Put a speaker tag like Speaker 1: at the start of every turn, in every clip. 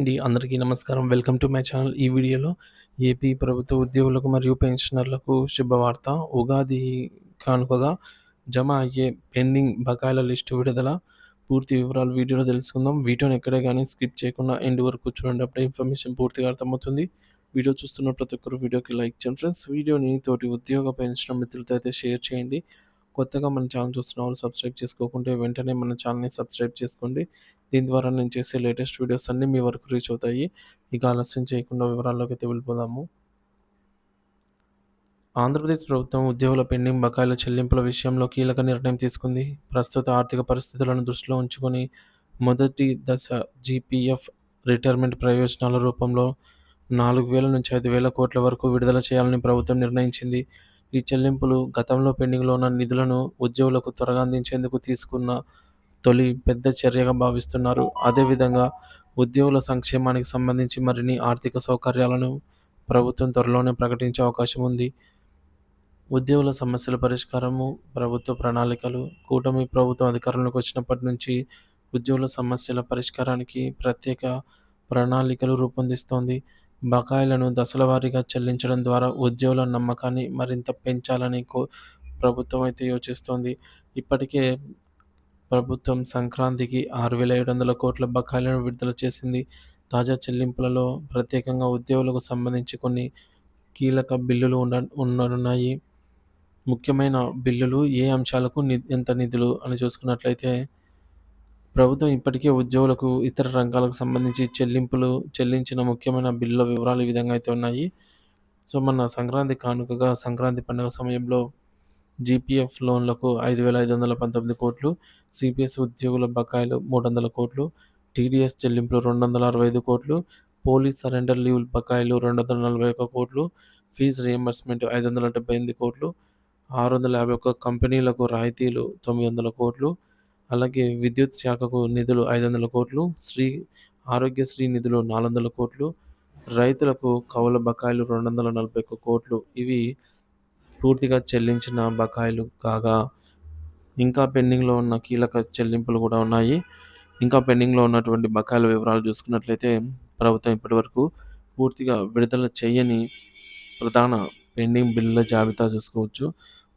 Speaker 1: అండి. అందరికీ నమస్కారం. Welcome to my channel. ఈ వీడియోలో ఏపీ ప్రభుత్వ ఉద్యోగులకు మరియు పెన్షనర్లకు శుభవార్త. ఉగాది కానుకగా జమ అయ్యే పెండింగ్ బకాయిల లిస్టు విడుదల. పూర్తి వివరాలు వీడియోలో తెలుసుకుందాం. వీడియోని ఎక్కడే కానీ స్కిప్ చేయకుండా ఎండ్ వరకు చూడండి. అప్పుడే ఇన్ఫర్మేషన్ పూర్తిగా అర్థమవుతుంది. వీడియో చూస్తున్న ప్రతి ఒక్కరు వీడియోకి లైక్ చేయండి ఫ్రెండ్స్. వీడియోని తోటి ఉద్యోగ పెన్షన్ మిత్రులతో అయితే షేర్ చేయండి. కొత్తగా మన ఛానల్ చూస్తున్న వాళ్ళు సబ్స్క్రైబ్ చేసుకోకుంటే వెంటనే మన ఛానల్ని సబ్స్క్రైబ్ చేసుకోండి. దీని ద్వారా నేను చేసే లేటెస్ట్ వీడియోస్ అన్నీ మీ వరకు రీచ్ అవుతాయి. ఇక ఆలస్యం చేయకుండా వివరాల్లోకి అయితే వెళ్ళిపోదాము. ఆంధ్రప్రదేశ్ ప్రభుత్వం ఉద్యోగుల పెండింగ్ బకాయిల చెల్లింపుల విషయంలో కీలక నిర్ణయం తీసుకుంది. ప్రస్తుత ఆర్థిక పరిస్థితులను దృష్టిలో ఉంచుకొని మొదటి దశ జీపీఎఫ్ రిటైర్మెంట్ ప్రయోజనాల రూపంలో నాలుగు వేల నుంచి ఐదు వేల కోట్ల వరకు విడుదల చేయాలని ప్రభుత్వం నిర్ణయించింది. ఈ చెల్లింపులు గతంలో పెండింగ్లో ఉన్న నిధులను ఉద్యోగులకు త్వరగా అందించేందుకు తీసుకున్న తొలి పెద్ద చర్యగా భావిస్తున్నారు. అదేవిధంగా ఉద్యోగుల సంక్షేమానికి సంబంధించి మరిన్ని ఆర్థిక సౌకర్యాలను ప్రభుత్వం త్వరలోనే ప్రకటించే అవకాశం ఉంది. ఉద్యోగుల సమస్యల పరిష్కారము ప్రభుత్వ ప్రణాళికలు కూటమి ప్రభుత్వం అధికారంలోకి వచ్చినప్పటి నుంచి ఉద్యోగుల సమస్యల పరిష్కారానికి ప్రత్యేక ప్రణాళికలు రూపొందిస్తోంది. బకాయిలను దశలవారీగా చెల్లించడం ద్వారా ఉద్యోగుల నమ్మకాన్ని మరింత పెంచాలని కో ప్రభుత్వం అయితే యోచిస్తోంది. ఇప్పటికే ప్రభుత్వం సంక్రాంతికి ఆరు వేల ఏడు వందల కోట్ల బకాయిలను విడుదల చేసింది. తాజా చెల్లింపులలో ప్రత్యేకంగా ఉద్యోగులకు సంబంధించి కొన్ని కీలక బిల్లులు ఉండ ఉండనున్నాయి. ముఖ్యమైన బిల్లులు ఏ అంశాలకు ని ఎంత నిధులు అని చూసుకున్నట్లయితే ప్రభుత్వం ఇప్పటికే ఉద్యోగులకు ఇతర రంగాలకు సంబంధించి చెల్లింపులు చెల్లించిన ముఖ్యమైన బిల్లుల వివరాలు ఈ విధంగా అయితే ఉన్నాయి. సో మన సంక్రాంతి కానుకగా సంక్రాంతి పండుగ సమయంలో జీపీఎఫ్ లోన్లకు ఐదు వేల ఐదు వందల పంతొమ్మిది కోట్లు సిపిఎస్ ఉద్యోగుల బకాయిలు మూడు వందల కోట్లు టీడీఎస్ చెల్లింపులు రెండు వందల అరవై ఐదు కోట్లు పోలీస్ సరెండర్ లీవ్ బకాయిలు రెండు వందల నలభై ఒక్క కోట్లు ఫీజు రియంబర్స్మెంట్ ఐదు వందల డెబ్బై ఎనిమిది కోట్లు ఆరు వందల యాభై ఒక్క కంపెనీలకు రాయితీలు తొమ్మిది వందల కోట్లు అలాగే విద్యుత్ శాఖకు నిధులు ఐదు వందల కోట్లు శ్రీ ఆరోగ్యశ్రీ నిధులు నాలుగు వందల కోట్లు రైతులకు కవుల బకాయిలు రెండు వందల నలభై ఒక్క కోట్లు. ఇవి పూర్తిగా చెల్లించిన బకాయిలు కాగా ఇంకా పెండింగ్లో ఉన్న కీలక చెల్లింపులు కూడా ఉన్నాయి. ఇంకా పెండింగ్లో ఉన్నటువంటి బకాయిల వివరాలు చూసుకున్నట్లయితే ప్రభుత్వం ఇప్పటివరకు పూర్తిగా విడుదల చేయని ప్రధాన పెండింగ్ బిల్లుల జాబితా చూసుకోవచ్చు.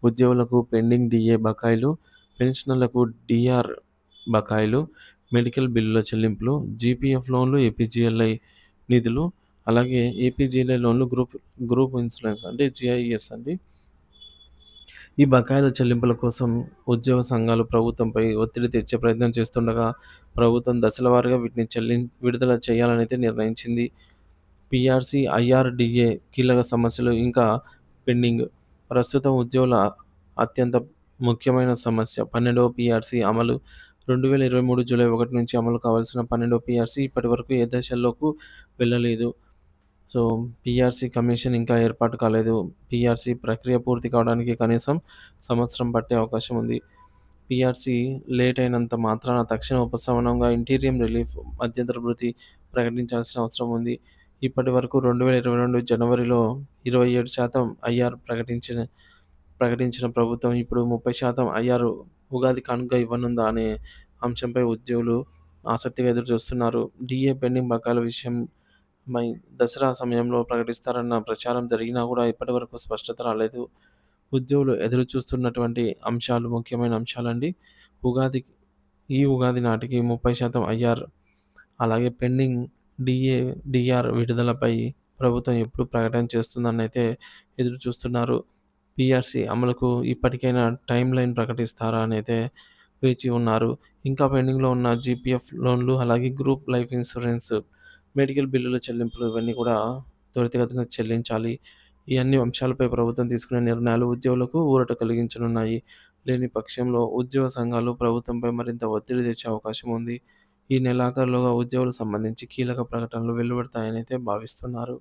Speaker 1: ఉద్యోగులకు పెండింగ్ డిఏ బకాయిలు పెన్షనర్లకు డిఆర్ బకాయిలు మెడికల్ బిల్లుల చెల్లింపులు జీపీఎఫ్ లోన్లు ఏపీజీఎల్ఐ నిధులు అలాగే ఏపీజీఎల్ఐ లోన్లు గ్రూప్ గ్రూప్ ఇన్సూరెన్స్ అంటే జిఐఎస్ అండి. ఈ బకాయిల చెల్లింపుల కోసం ఉద్యోగ సంఘాలు ప్రభుత్వంపై ఒత్తిడి తెచ్చే ప్రయత్నం చేస్తుండగా ప్రభుత్వం దశల వారీగా వీటిని చెల్లి విడుదల చేయాలని అయితే నిర్ణయించింది. పిఆర్సీ ఐఆర్డిఏ కీలక సమస్యలు ఇంకా పెండింగ్. ప్రస్తుతం ఉద్యోగుల అత్యంత ముఖ్యమైన సమస్య. పన్నెండవ పీఆర్సీ అమలు. రెండు వేల ఇరవై మూడు జూలై ఒకటి నుంచి అమలు కావాల్సిన పన్నెండవ పీఆర్సీ ఇప్పటి వరకు ఏ దశల్లోకి వెళ్ళలేదు. సో పీఆర్సీ కమిషన్ ఇంకా ఏర్పాటు కాలేదు. పీఆర్సీ ప్రక్రియ పూర్తి కావడానికి కనీసం సంవత్సరం పట్టే అవకాశం ఉంది. పిఆర్సీ లేట్ అయినంత మాత్రాన తక్షణ ఉపశమనంగా ఇంటీరియం రిలీఫ్ మధ్యంతర భృతి ప్రకటించాల్సిన అవసరం ఉంది. ఇప్పటి వరకు రెండు వేల ఇరవై రెండు జనవరిలో ఇరవై ఏడు శాతం ఐఆర్ ప్రకటించిన ప్రకటించిన ప్రభుత్వం ఇప్పుడు ముప్పై శాతం ఐఆర్ ఉగాది కానుక ఇవ్వనుందా అనే అంశంపై ఉద్యోగులు ఆసక్తిగా ఎదురు చూస్తున్నారు డిఏ పెండింగ్ బకాయిల విషయం మై దసరా సమయంలో ప్రకటిస్తారన్న ప్రచారం జరిగినా కూడా ఇప్పటివరకు స్పష్టత రాలేదు. ఉద్యోగులు ఎదురు చూస్తున్నటువంటి అంశాలు ముఖ్యమైన అంశాలండి. ఉగాది ఈ ఉగాది నాటికి ముప్పై శాతం ఐఆర్ అలాగే పెండింగ్ డిఏ డిఆర్ విడుదలపై ప్రభుత్వం ఎప్పుడు ప్రకటన చేస్తుందని అయితే ఎదురు చూస్తున్నారు పిఆర్సి అమలుకు ఇప్పటికైనా టైం లైన్ ప్రకటిస్తారా అనేది వేచి ఉన్నారు. ఇంకా పెండింగ్లో ఉన్న జీపీఎఫ్ లోన్లు అలాగే గ్రూప్ లైఫ్ ఇన్సూరెన్స్ మెడికల్ బిల్లుల చెల్లింపులు ఇవన్నీ కూడా త్వరితగతిన చెల్లించాలి. ఈ అన్ని అంశాలపై ప్రభుత్వం తీసుకునే నిర్ణయాలు ఉద్యోగులకు ఊరట కలిగించనున్నాయి. లేని పక్షంలో ఉద్యోగ సంఘాలు ప్రభుత్వంపై మరింత ఒత్తిడి తెచ్చే అవకాశం ఉంది. ఈ నెలాఖరులోగా ఉద్యోగులకు సంబంధించి కీలక ప్రకటనలు వెలువడతాయని అయితే భావిస్తున్నారు.